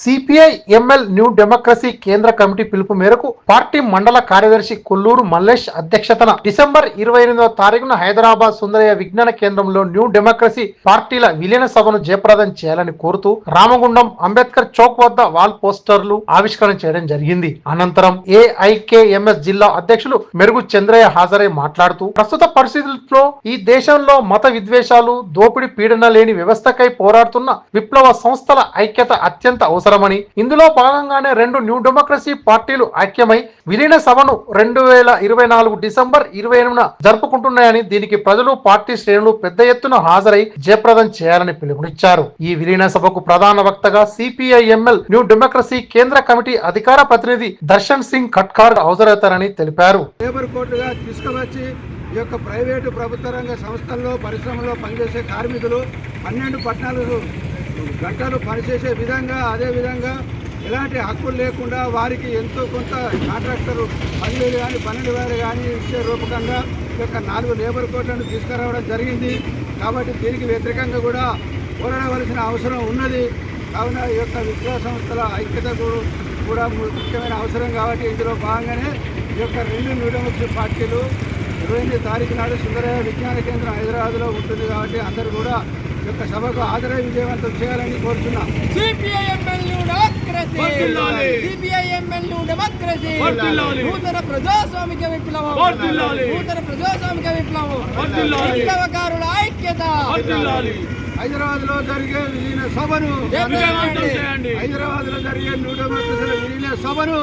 CPI ML new democracy కేంద్ర కమిటీ పిలుపు మేరకు పార్టీ మండల కార్యదర్శి కొల్లూరు మల్లేష్ అధ్యక్షతన డిసెంబర్ ఇరవై ఎనిమిదవ తారీఖున హైదరాబాద్ సుందరయ్య విజ్ఞాన కేంద్రంలో న్యూ డెమోక్రసీ పార్టీల విలీన సభను జయప్రదం చేయాలని కోరుతూ రామగుండం అంబేద్కర్ చౌక్ వద్ద వాల్ పోస్టర్లు ఆవిష్కరణ చేయడం జరిగింది. అనంతరం ఏఐకేఎంఎస్ జిల్లా అధ్యక్షులు మెరుగు చంద్రయ్య హాజరై మాట్లాడుతూ ప్రస్తుత పరిస్థితుల్లో ఈ దేశంలో మత విద్వేషాలు దోపిడీ పీడన లేని వ్యవస్థకై పోరాడుతున్న విప్లవ సంస్థల ఐక్యత అత్యంత అవసరం అవసరమని ఇందులో భాగంగానే రెండు న్యూ డెమోక్రసీ పార్టీలు ఐక్యమై విలీన సభను రెండు వేల ఇరవై నాలుగు డిసెంబర్ ఇరవై ఎనిమిదిన జరుపుకుంటున్నాయని దీనికి ప్రజలు పార్టీ శ్రేణులు పెద్ద ఎత్తున హాజరై జయప్రదం చేయాలని పిలుపునిచ్చారు. ఈ విలీన సభకు ప్రధాన వక్తగా సిపిఐఎంఎల్ న్యూ డెమోక్రసీ కేంద్ర కమిటీ అధికార ప్రతినిధి దర్శన్ సింగ్ ఖట్కార్ హాజరవుతారని తెలిపారు. తీసుకువచ్చి ఈ యొక్క ప్రైవేటు ప్రభుత్వ రంగ సంస్థల్లో పరిశ్రమలో పనిచేసే కార్మికులు పన్నెండు పట్టణాలు గంటలు పనిచేసే విధంగా అదేవిధంగా ఎలాంటి హక్కులు లేకుండా వారికి ఎంతో కొంత కాంట్రాక్టర్ పన్నెండు కానీ పన్నెండు వేలు కానీ ఇచ్చే రూపకంగా ఈ యొక్క నాలుగు లేబర్ కోట్లను తీసుకురావడం జరిగింది. కాబట్టి దీనికి వ్యతిరేకంగా కూడా పోరాడవలసిన అవసరం ఉన్నది. కావున ఈ యొక్క విద్యా సంస్థల ఐక్యత కూడా- కూడా ముఖ్యమైన అవసరం కాబట్టి ఇందులో భాగంగానే ఈ యొక్క రెండు న్యూడెమోక్రసీ పార్టీలు ఇరవై ఎనిమిది తారీఖు నాడు సుందరయ్య విజ్ఞాన కేంద్రం హైదరాబాద్లో ఉంటుంది కాబట్టి అందరూ కూడా యొక్క సభకు హాజరై విజయవంతం చేయాలని కోరుతున్నాం. నూతన ప్రజాస్వామిక విప్లవం. నూతన ప్రజాస్వామిక విప్లవం. విప్లవకారుల ఐక్యత. హైదరాబాద్లో జరిగే విలీన సభను హైదరాబాద్లో జరిగే న్యూడెమోక్రసీల విలీన సభను